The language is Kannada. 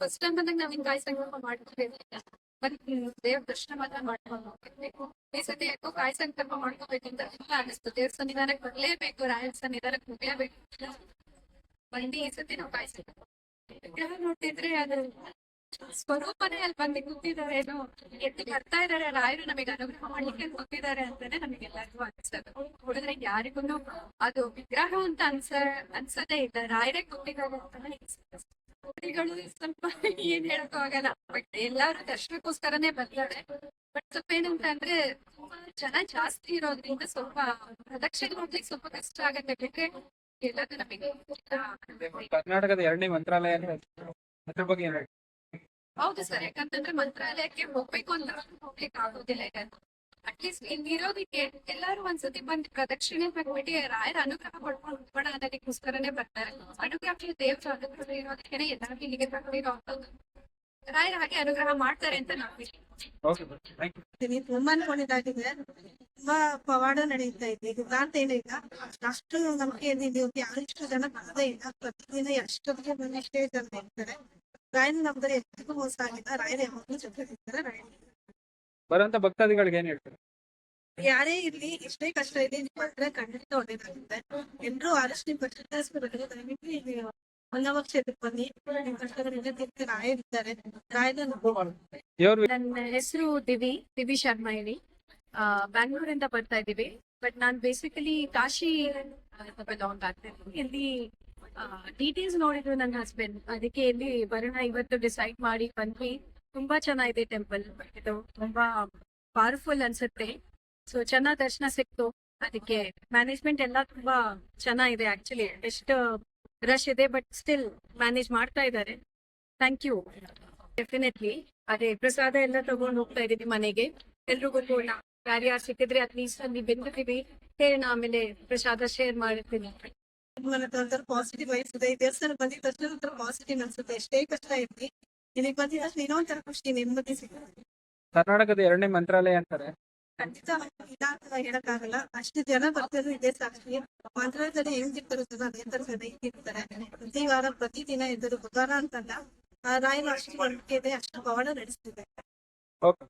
ಫಸ್ಟ್ ಟೈಮ್ ಬಂದಾಗ ನಾವ್ ಹಿಂಗ್ ಕಾಯಿ ಸಂಗಮ ದೇವ್ರ ದರ್ಶನ ಮಾತ್ರ ಮಾಡ್ಕೊಂಡು ಈ ಸತಿ ಯಾಕೋ ಕಾಯಿ ಸಂಕಲ್ಪ ಮಾಡ್ಕೋಬೇಕಂತ ತುಂಬಾ ಅನಿಸ್ತು ದೇವ್ರ ಸನ್ನಿಧಾನಕ್ಕೆ ಬರ್ಲೇಬೇಕು, ರಾಯರ ಸನ್ನಿಧಾನಕ್ಕೆ ಬಂದು ಈ ನಾವು ಕಾಯಿ ನೋಡ್ತಿದ್ರೆ ಅದು ಸ್ವರೂಪನೇ ಅಲ್ಲಿ ಬಂದು ಕೂತಿದ್ದಾರೆ ಎದ್ದು ಬರ್ತಾ ಇದಾರೆ ರಾಯರು ನಮಗೆ ಅನುಗ್ರಹ ಮಾಡ್ಲಿಕ್ಕೆ ಕೂತಿದ್ದಾರೆ ಅಂತಾನೆ ನಮಗೆಲ್ಲರಿಗೂ ಅನ್ಸೋದು ನೋಡಿದ್ರೆ ಯಾರಿಗೂ ಅದು ವಿಗ್ರಹ ಅಂತ ಅನ್ಸ, ಅನ್ಸದೇ ಇಲ್ಲ. ರಾಯರೇ ಕೂತಿದ್ದಾರೆ ಅಂತಾನೆ. ಸ್ವಲ್ಪ ಏನ್ ಹೇಳಕ್ಕೂ ಆಗಲ್ಲ. ಬಟ್ ಎಲ್ಲಾರು ದರ್ಶನಕ್ಕೋಸ್ಕರನೇ ಬರ್ತಾರೆ ಬಟ್ ಸ್ವಲ್ಪ ಏನಂತ ಅಂದ್ರೆ, ತುಂಬಾ ಜನ ಜಾಸ್ತಿ ಇರೋದ್ರಿಂದ ಸ್ವಲ್ಪ ಪ್ರದಕ್ಷಿಣೆ ಹೋಗ್ಲಿಕ್ಕೆ ಸ್ವಲ್ಪ ಕಷ್ಟ ಆಗತ್ತೆ. ಬಿಟ್ರೆ ಎಲ್ಲದೂ ನಮಗೆ ಕರ್ನಾಟಕದ ಎರಡನೇ ಮಂತ್ರಾಲಯ ಅಂದ್ರೆ ಬಗ್ಗೆ? ಹೌದು ಸರ್ ಯಾಕಂತಂದ್ರೆ ಮಂತ್ರಾಲಯಕ್ಕೆ ಹೋಗ್ಬೇಕು ಅಂತ ಹೋಗ್ಲಿಕ್ಕೆ ಆಗೋದಿಲ್ಲ ಯಾಕಂದ್ರೆ ಅಟ್ಲೀಸ್ಟ್ ಇರೋದಕ್ಕೆ ಎಲ್ಲಾರು ಒಂದ್ಸತಿ ಬಂದು ಪ್ರದಕ್ಷಿಣೆ ಬಂದ್ಬಿಟ್ಟು ರಾಯರ ಅನುಗ್ರಹ ಪಡ್ಕೊಂಡು ಹೋಗೋಣ ಅನ್ನೋದಕ್ಕೋಸ್ಕರನೇ ಬರ್ತಾರೆ. ಅನುಗ್ರಹ ದೇವ್ರ ಅನುಗ್ರಹ ಇರೋದಕ್ಕೆ ಎಲ್ಲಾರು ಇಲ್ಲಿಗೆ ಬರ್ತಿರೋ ರಾಯರ ಹಾಗೆ ಅನುಗ್ರಹ ಮಾಡ್ತಾರೆ ಅಂತ ನಾವು ತುಂಬಾ ಅನ್ಕೊಂಡಿದ್ದಾಗಿದೆ ತುಂಬಾ ಪವಾಡ ನಡೆಯುತ್ತಾ ಇದೆ. ಇದು ಅಂತ ಏನಿಲ್ಲ ಅಷ್ಟು ನಂಬಿಕೆ ಏನಿದೆ ಯಾರಿಷ್ಟು ಜನ ಬರದೇ ಇಲ್ಲ. ಪ್ರತಿದಿನ ಎಷ್ಟೊತ್ತಿಗೆ ಬಂದಿಷ್ಟೇ ಜನ ಇರ್ತಾರೆ. ರಾಯನ ನಂಬರ್ ಎಷ್ಟಕ್ಕೂ ಮೋಸ ಆಗಿಲ್ಲ ರಾಯರ ಯಾವಾಗಲೂ ಜೊತೆ ಇರ್ತಾರೆ. ರಾಯನ ಬರುವಂತ ಭಕ್ತಾದಿಗಳಿಗೆ ಏನ್ ಹೇಳ್ತಾರೆ? ಯಾರೇ ಇರ್ಲಿ ಎಷ್ಟೇ ಕಷ್ಟ ಇದೆ ನಿಮ್ಮ ಹತ್ರ ಖಂಡಿತ ಒಳ್ಳೇದಾಗುತ್ತೆ. ಎಲ್ರು ಆದಷ್ಟು ನೀವು ಕಷ್ಟ ದಯವಿಟ್ಟು ಇಲ್ಲಿ ಹೊನ್ನವ ಕ್ಷೇತ್ರಕ್ಕೆ ಬನ್ನಿ. ನಿಮ್ ಕಷ್ಟಗಳಿಂದ ತೀರ್ಥ ರಾಯರಿದ್ದಾರೆ ರಾಯನ ದೇವ್ರ ನನ್ನ ಹೆಸರು ದಿವಿ ದಿವಿ ಶರ್ಮಾ ಹೇಳಿ. ಆ, ಬ್ಯಾಂಗ್ಳೂರಿಂದ ಬರ್ತಾ ಇದೀವಿ ಬಟ್ ನಾನ್ ಬೇಸಿಕಲಿ ಕಾಶಿ ಬಿಲಾಂಗ್ ಆಗ್ತೀನಿ ಇಲ್ಲಿ ಡೀಟೇಲ್ಸ್ ನೋಡಿದ್ರು ನನ್ನ ಹಸ್ಬೆಂಡ್ ಅದಕ್ಕೆ ಇಲ್ಲಿ ಬರೋಣ ಇವತ್ತು ಡಿಸೈಡ್ ಮಾಡಿ ಬಂದ್ವಿ. ತುಂಬಾ ಚೆನ್ನಾಗಿದೆ ಟೆಂಪಲ್ ಇದು ತುಂಬಾ ಪವರ್ಫುಲ್ ಅನ್ಸುತ್ತೆ. ಸೊ ಚೆನ್ನಾಗಿ ದರ್ಶನ ಸಿಕ್ತು. ಅದಕ್ಕೆ ಮ್ಯಾನೇಜ್ಮೆಂಟ್ ಎಲ್ಲ ತುಂಬಾ ಚೆನ್ನಾಗಿದೆ ಆಕ್ಚುಲಿ ಎಷ್ಟು ರಶ್ ಇದೆ ಬಟ್ ಸ್ಟಿಲ್ ಮ್ಯಾನೇಜ್ ಮಾಡ್ತಾ ಇದ್ದಾರೆ. ಥ್ಯಾಂಕ್ ಯು ಡೆಫಿನೆಟ್ಲಿ ಅದೇ ಪ್ರಸಾದ ಎಲ್ಲ ತಗೊಂಡು ಹೋಗ್ತಾ ಇದ್ದೀವಿ ಮನೆಗೆ. ಎಲ್ರಿಗೂ ಕೂಡ. ಯಾರ್ಯಾರು ಸಿಕ್ಕಿದ್ರೆ ಅಟ್ಲೀಸ್ಟ್ ಅಲ್ಲಿ ಬೆಂದಿದ್ದೀವಿ. ಹೇಳೋಣ, ಆಮೇಲೆ ಪ್ರಸಾದ ಶೇರ್ ಮಾಡಿರ್ತೀನಿ ಒಂಥರ ಪಾಸಿಟಿವ್ ವೈಸ್ ಇದೆ. ಈ ದೇವಸ್ಥಾನ ಬಂದಿದ ತಕ್ಷಣ ಒಂಥರ ಪಾಸಿಟಿವ್ ಅನ್ಸುತ್ತೆ. ಎಷ್ಟೇ ಕಷ್ಟ ಇರ್ಲಿ ಇಲ್ಲಿ ಬಂದಿದ ತಕ್ಷಣ ಏನೋ ಒಂಥರ ಖುಷಿ ನೆಮ್ಮದಿ ಸಿಗುತ್ತೆ. ಕರ್ನಾಟಕದ ಎರಡನೇ ಮಂತ್ರಾಲಯ ಅಂತಾರೆ. ಖಂಡಿತ ಇಲ್ಲ ಅಂತ ಹೇಳಕ್ಕಾಗಲ್ಲ. ಅಷ್ಟು ಜನ ಬರ್ತಿದ್ರು ಇದೇ ಸಾಕ್ಷಿ. ಮಂತ್ರಾಲಯದಲ್ಲಿ ಹೆಂಗಿರ್ತಾರೋ ಜನ ಅದೇ ತರ ಇರ್ತಾರೆ. ಪ್ರತಿ ವಾರ ಪ್ರತಿ ದಿನ ಇದ್ದರು ಬುಧವಾರ ಅಂತಲ್ಲ ಆ ರಾಯನ ಅಷ್ಟು ನಂಬಿಕೆ ಇದೆ ಅಷ್ಟು ಪವಾಡ ನಡೆಸ್ತಿದೆ. ಓಕೆ.